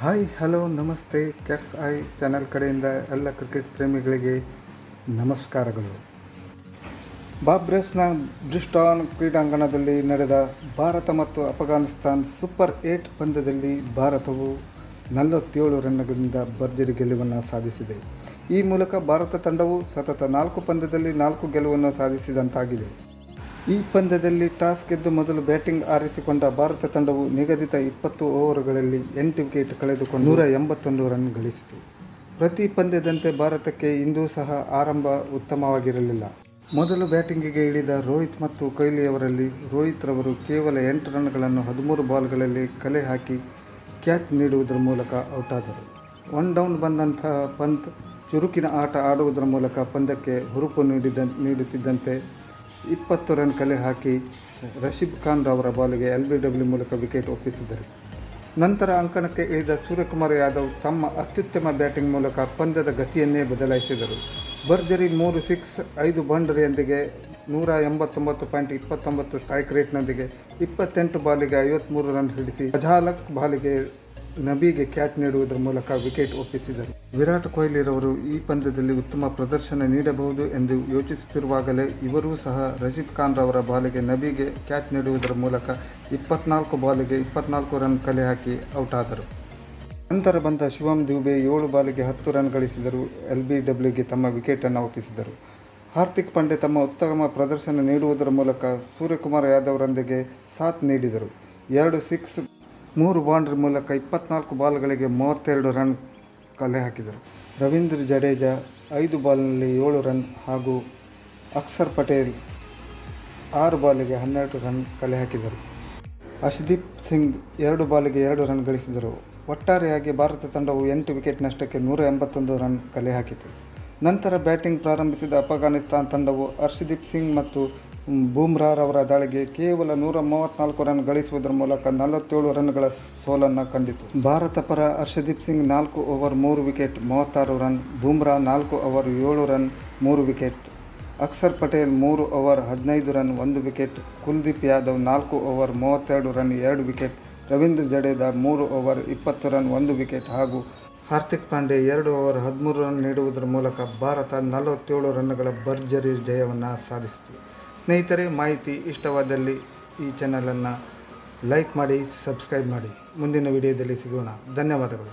Hi hello ನಮಸ್ತೆ. ಕೆಟ್ಸ್ I channel ಕಡೆಯಿಂದ ಎಲ್ಲ ಕ್ರಿಕೆಟ್ ಪ್ರೇಮಿಗಳಿಗೆ ನಮಸ್ಕಾರಗಳು. ಬಾಬ್ರೆಸ್ನ ಬ್ರಿಸ್ಟಾನ್ ಕ್ರೀಡಾಂಗಣದಲ್ಲಿ ನಡೆದ ಭಾರತ ಮತ್ತು ಅಫ್ಘಾನಿಸ್ತಾನ್ ಸೂಪರ್ ಏಟ್ ಪಂದ್ಯದಲ್ಲಿ ಭಾರತವು ನಲವತ್ತೇಳು ರನ್ಗಳಿಂದ ಭರ್ಜರಿ ಗೆಲುವನ್ನು ಸಾಧಿಸಿದೆ. ಈ ಮೂಲಕ ಭಾರತ ತಂಡವು ಸತತ ನಾಲ್ಕು ಪಂದ್ಯದಲ್ಲಿ ನಾಲ್ಕು ಗೆಲುವನ್ನು ಸಾಧಿಸಿದಂತಾಗಿದೆ. ಈ ಪಂದ್ಯದಲ್ಲಿ ಟಾಸ್ ಗೆದ್ದು ಮೊದಲು ಬ್ಯಾಟಿಂಗ್ ಆರಿಸಿಕೊಂಡ ಭಾರತ ತಂಡವು ನಿಗದಿತ ಇಪ್ಪತ್ತು ಓವರುಗಳಲ್ಲಿ ಎಂಟು ವಿಕೆಟ್ ಕಳೆದುಕೊಂಡು ನೂರ ಎಂಬತ್ತೊಂದು ರನ್ ಗಳಿಸಿತು. ಪ್ರತಿ ಪಂದ್ಯದಂತೆ ಭಾರತಕ್ಕೆ ಇಂದೂ ಸಹ ಆರಂಭ ಉತ್ತಮವಾಗಿರಲಿಲ್ಲ. ಮೊದಲು ಬ್ಯಾಟಿಂಗಿಗೆ ಇಳಿದ ರೋಹಿತ್ ಮತ್ತು ಕೊಹ್ಲಿಯವರಲ್ಲಿ ರೋಹಿತ್ ರವರು ಕೇವಲ ಎಂಟು ರನ್ಗಳನ್ನು ಹದಿಮೂರು ಬಾಲ್ಗಳಲ್ಲಿ ಕಲೆ ಹಾಕಿ ಕ್ಯಾಚ್ ನೀಡುವುದರ ಮೂಲಕ ಔಟಾದರು. ಒನ್ ಡೌನ್ ಬಂದಂತಹ ಪಂತ್ ಚುರುಕಿನ ಆಟ ಆಡುವುದರ ಮೂಲಕ ಪಂದ್ಯಕ್ಕೆ ಹುರುಪು ನೀಡಿದ ನೀಡುತ್ತಿದ್ದಂತೆ ಇಪ್ಪತ್ತು ರನ್ ಕಲೆ ಹಾಕಿ ರಶೀದ್ ಖಾನ್ ರವರ ಬಾಲಿಗೆ ಎಲ್ ಬಿ ಡಬ್ಲ್ಯೂ ಮೂಲಕ ವಿಕೆಟ್ ಒಪ್ಪಿಸಿದರು ನಂತರ ಅಂಕಣಕ್ಕೆ ಇಳಿದ ಸೂರ್ಯಕುಮಾರ್ ಯಾದವ್ ತಮ್ಮ ಅತ್ಯುತ್ತಮ ಬ್ಯಾಟಿಂಗ್ ಮೂಲಕ ಪಂದ್ಯದ ಗತಿಯನ್ನೇ ಬದಲಾಯಿಸಿದರು. ಭರ್ಜರಿ ಮೂರು ಸಿಕ್ಸ್, ಐದು ಬೌಂಡರಿಯೊಂದಿಗೆ ನೂರ ಎಂಬತ್ತೊಂಬತ್ತು ಪಾಯಿಂಟ್ ಇಪ್ಪತ್ತೊಂಬತ್ತು ಸ್ಟ್ರೈಕ್ ರೇಟ್ನೊಂದಿಗೆ ಇಪ್ಪತ್ತೆಂಟು ಬಾಲಿಗೆ ಐವತ್ತ್ಮೂರು ರನ್ ಹಿಡಿಸಿ ಅಜಾಲಕ್ ಬಾಲಿಗೆ ನಬಿಗೆ ಕ್ಯಾಚ್ ನೀಡುವುದರ ಮೂಲಕ ವಿಕೆಟ್ ಒಪ್ಪಿಸಿದರು. ವಿರಾಟ್ ಕೊಹ್ಲಿರವರು ಈ ಪಂದ್ಯದಲ್ಲಿ ಉತ್ತಮ ಪ್ರದರ್ಶನ ನೀಡಬಹುದು ಎಂದು ಯೋಚಿಸುತ್ತಿರುವಾಗಲೇ ಇವರೂ ಸಹ ರಶೀದ್ ಖಾನ್ ರವರ ಬಾಲಿಗೆ ನಬಿಗೆ ಕ್ಯಾಚ್ ನೀಡುವುದರ ಮೂಲಕ ಇಪ್ಪತ್ನಾಲ್ಕು ಬಾಲಿಗೆ ಇಪ್ಪತ್ನಾಲ್ಕು ರನ್ ಕಲೆ ಹಾಕಿ ಔಟ್ ಆದರು ನಂತರ ಬಂದ ಶಿವಂ ದುಬೆ ಏಳು ಬಾಲಿಗೆ ಹತ್ತು ರನ್ ಗಳಿಸಿದರು. ಎಲ್ ಬಿ ಡಬ್ಲ್ಯೂಗೆ ತಮ್ಮ ವಿಕೆಟನ್ನು ಒಪ್ಪಿಸಿದರು. ಹಾರ್ದಿಕ್ ಪಾಂಡೆ ತಮ್ಮ ಉತ್ತಮ ಪ್ರದರ್ಶನ ನೀಡುವುದರ ಮೂಲಕ ಸೂರ್ಯಕುಮಾರ್ ಯಾದವ್ರೊಂದಿಗೆ ಸಾಥ್ ನೀಡಿದರು. ಎರಡು ಸಿಕ್ಸ್ ಮೂರು ಬೌಂಡ್ರಿ ಮೂಲಕ ಇಪ್ಪತ್ನಾಲ್ಕು ಬಾಲ್ಗಳಿಗೆ ಮೂವತ್ತೆರಡು ರನ್ ಕಲೆ ಹಾಕಿದರು. ರವೀಂದ್ರ ಜಡೇಜಾ ಐದು ಬಾಲ್ನಲ್ಲಿ ಏಳು ರನ್ ಹಾಗೂ ಅಕ್ಷರ್ ಪಟೇಲ್ ಆರು ಬಾಲಿಗೆ ಹನ್ನೆರಡು ರನ್ ಕಲೆ ಹಾಕಿದರು. ಅಶ್ದೀಪ್ ಸಿಂಗ್ ಎರಡು ಬಾಲಿಗೆ ಎರಡು ರನ್ ಗಳಿಸಿದರು. ಒಟ್ಟಾರೆಯಾಗಿ ಭಾರತ ತಂಡವು ಎಂಟು ವಿಕೆಟ್ ನಷ್ಟಕ್ಕೆ ನೂರ ಎಂಬತ್ತೊಂದು ರನ್ ಕಲೆ ಹಾಕಿತು. ನಂತರ ಬ್ಯಾಟಿಂಗ್ ಪ್ರಾರಂಭಿಸಿದ ಅಫ್ಘಾನಿಸ್ತಾನ್ ತಂಡವು ಅರ್ಷದೀಪ್ ಸಿಂಗ್ ಮತ್ತು ಬೂಮ್ರಾರವರ ದಾಳಿಗೆ ಕೇವಲ ನೂರ ಮೂವತ್ತ್ನಾಲ್ಕು ರನ್ ಗಳಿಸುವುದರ ಮೂಲಕ ನಲವತ್ತೇಳು ರನ್ಗಳ ಸೋಲನ್ನು ಕಂಡಿತು. ಭಾರತ ಪರ ಹರ್ಷದೀಪ್ ಸಿಂಗ್ ನಾಲ್ಕು ಓವರ್, ಮೂರು ವಿಕೆಟ್, ಮೂವತ್ತಾರು ರನ್. ಬೂಮ್ರಾ ನಾಲ್ಕು ಓವರ್, ಏಳು ರನ್, ಮೂರು ವಿಕೆಟ್. ಅಕ್ಷರ್ ಪಟೇಲ್ ಮೂರು ಓವರ್, ಹದಿನೈದು ರನ್, ಒಂದು ವಿಕೆಟ್. ಕುಲ್ದೀಪ್ ಯಾದವ್ ನಾಲ್ಕು ಓವರ್, ಮೂವತ್ತೆರಡು ರನ್, ಎರಡು ವಿಕೆಟ್. ರವೀಂದ್ರ ಜಡೇಜಾ ಮೂರು ಓವರ್, ಇಪ್ಪತ್ತು ರನ್, ಒಂದು ವಿಕೆಟ್ ಹಾಗೂ ಹಾರ್ದಿಕ್ ಪಾಂಡೆ ಎರಡು ಓವರ್, ಹದಿಮೂರು ರನ್ ನೀಡುವುದರ ಮೂಲಕ ಭಾರತ ನಲವತ್ತೇಳು ರನ್ಗಳ ಭರ್ಜರಿ ಜಯವನ್ನು ಸಾಧಿಸಿತು. ಸ್ನೇಹಿತರೆ ಮಾಹಿತಿ ಇಷ್ಟವಾದಲ್ಲಿ ಈ ಚಾನಲನ್ನು ಲೈಕ್ ಮಾಡಿ ಸಬ್ಸ್ಕ್ರೈಬ್ ಮಾಡಿ. ಮುಂದಿನ ವಿಡಿಯೋದಲ್ಲಿ ಸಿಗೋಣ. ಧನ್ಯವಾದಗಳು.